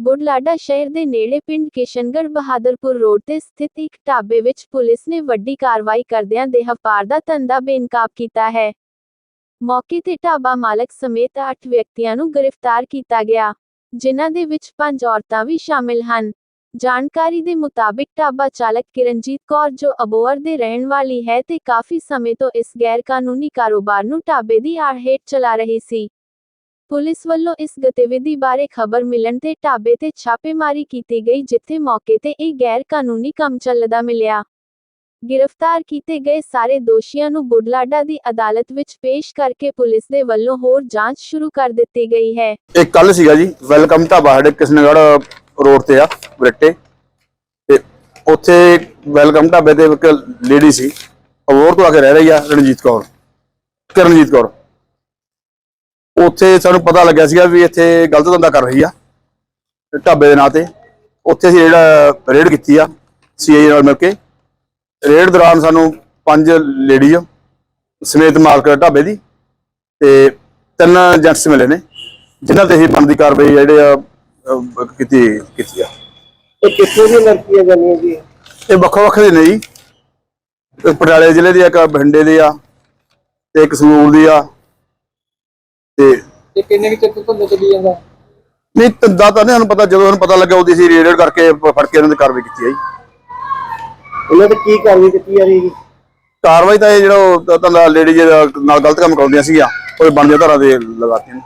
ਬੁਢਲਾਡਾ ਸ਼ਹਿਰ ਦੇ ਨੇੜੇ ਪਿੰਡ ਕਿਸ਼ਨਗੜ੍ਹ ਬਹਾਦਰਪੁਰ ਰੋਡ ਤੇ ਸਥਿਤ ਇੱਕ ਢਾਬੇ ਵਿੱਚ ਪੁਲਿਸ ਨੇ ਵੱਡੀ ਕਾਰਵਾਈ ਕਰਦਿਆਂ ਦੇਹਪਾਰ ਦਾ ਧੰਦਾ ਬੇਨਕਾਬ ਕੀਤਾ ਹੈ। ਮੌਕੇ ਤੇ ਢਾਬਾ ਮਾਲਕ ਸਮੇਤ 8 ਵਿਅਕਤੀਆਂ ਨੂੰ ਗ੍ਰਿਫਤਾਰ ਕੀਤਾ ਗਿਆ, ਜਿਨ੍ਹਾਂ ਦੇ ਵਿੱਚ 5 ਔਰਤਾਂ ਵੀ ਸ਼ਾਮਿਲ ਹਨ। ਜਾਣਕਾਰੀ ਦੇ ਮੁਤਾਬਿਕ ਢਾਬਾ ਚਾਲਕ ਕਿਰਨਜੀਤ ਕੌਰ ਜੋ ਅਬੋਹਰ ਦੇ ਰਹਿਣ ਵਾਲੀ ਹੈ ਤੇ ਕਾਫੀ ਸਮੇਂ ਤੋਂ ਇਸ ਗੈਰ ਕਾਨੂੰਨੀ ਕਾਰੋਬਾਰ ਨੂੰ ਢਾਬੇ ਦੀ ਆੜ ਹੇਠ ਚਲਾ ਰਹੀ ਸੀ। ਪੁਲਿਸ ਵੱਲੋਂ ਇਸ ਗਤੀਵਿਧੀ ਬਾਰੇ ਖਬਰ ਮਿਲਣ ਤੇ ਢਾਬੇ ਤੇ ਛਾਪੇਮਾਰੀ ਕੀਤੀ ਗਈ, ਜਿੱਥੇ ਮੌਕੇ ਤੇ ਇਹ ਗੈਰ ਕਾਨੂੰਨੀ ਕੰਮ ਚੱਲਦਾ ਮਿਲਿਆ। ਗ੍ਰਿਫਤਾਰ ਕੀਤੇ ਗਏ ਸਾਰੇ ਦੋਸ਼ੀਆਂ ਨੂੰ ਬੁਢਲਾਡਾ ਦੀ ਅਦਾਲਤ ਵਿੱਚ ਪੇਸ਼ ਕਰਕੇ ਪੁਲਿਸ ਦੇ ਵੱਲੋਂ ਹੋਰ ਜਾਂਚ ਸ਼ੁਰੂ ਕਰ ਦਿੱਤੀ ਗਈ ਹੈ। ਇਹ ਕੱਲ ਸੀਗਾ ਜੀ, ਵੈਲਕਮ ਢਾਬਾ ਸਾਡੇ ਕਿਸ਼ਨਗੜ੍ਹ ਰੋਡ ਤੇ ਆ, ਬਰੇਟੇ। ਤੇ ਉੱਥੇ ਵੈਲਕਮ ਢਾਬੇ ਤੇ ਇੱਕ ਲੇਡੀ ਸੀ ਅਬੋਰ ਤੋਂ ਆ ਕੇ ਰਹਿ ਰਹੀ ਆ ਰਣਜੀਤ ਕੌਰ, ਕਰਨਜੀਤ ਕੌਰ। ਉੱਥੇ ਸਾਨੂੰ ਪਤਾ ਲੱਗਿਆ ਸੀਗਾ ਵੀ ਇੱਥੇ ਗਲਤ ਧੰਦਾ ਕਰ ਰਹੀ ਆ ਢਾਬੇ ਦੇ ਨਾਂ ਤੇ। ਉੱਥੇ ਅਸੀਂ ਜਿਹੜਾ ਰੇਡ ਕੀਤੀ ਆ ਸੀਆਈ ਨਾਲ ਮਿਲ ਕੇ। ਰੇਡ ਦੌਰਾਨ ਸਾਨੂੰ ਪੰਜ ਲੇਡੀ ਸਮੇਤ ਮਾਲਕ ਢਾਬੇ ਦੀ ਤੇ ਤਿੰਨ ਜੈਂਟਸ ਮਿਲੇ ਨੇ ਜਿਨ੍ਹਾਂ ਤੇ ਹੀ ਬਣਦੀ ਕਾਰਵਾਈ ਜਿਹੜੇ ਆ ਅਹ, ਕੀਤੀ ਕੀਤੀ ਆ। ਇਹ ਕਿੱਥੋਂ ਦੀ ਲੜਕੀਆਂ ਜਾਨੀਆਂ ਜੀ? ਇਹ ਵੱਖੋ ਵੱਖ ਦੇ ਨੇ ਜੀ। ਪਟਿਆਲੇ ਜ਼ਿਲ੍ਹੇ ਦੀ ਆ, ਇੱਕ ਬਠਿੰਡੇ ਦੀ ਆ ਤੇ ਇੱਕ ਸੰਗਰੂਰ ਦੀ ਆ। ਤੇ ਕਿੰਨੇ ਕਿ ਚਿਰ ਤੋਂ ਚੱਲੀ ਜਾਂਦਾ? ਨਹੀਂ ਧੰਦਾ ਤਾਂ ਨਹੀਂ ਪਤਾ ਜਦੋਂ ਸਾਨੂੰ ਪਤਾ ਲੱਗਾ ਉਹਦੀ ਸੀ ਰੇਡ ਕਰਕੇ ਫੜ ਕੇ ਉਹਨਾਂ ਦੀ ਕਾਰਵਾਈ ਕੀਤੀ ਆ ਉਹਨਾਂ ਤੇ ਕੀ ਕਾਰਵਾਈ ਕੀਤੀ ਜਾ ਰਹੀ ਹੈ ਕਾਰਵਾਈ ਤਾਂ ਇਹ ਜਿਹੜਾ ਤਾਂ ਲੇਡੀ ਜੇ ਨਾਲ ਗਲਤ ਕੰਮ ਕਰਉਂਦੀਆਂ ਸੀਗੀਆਂ ਉਹ ਬਣਦੀਆਂ ਧਾਰਾ ਦੇ ਲਗਾਤੀਆਂ ਨੇ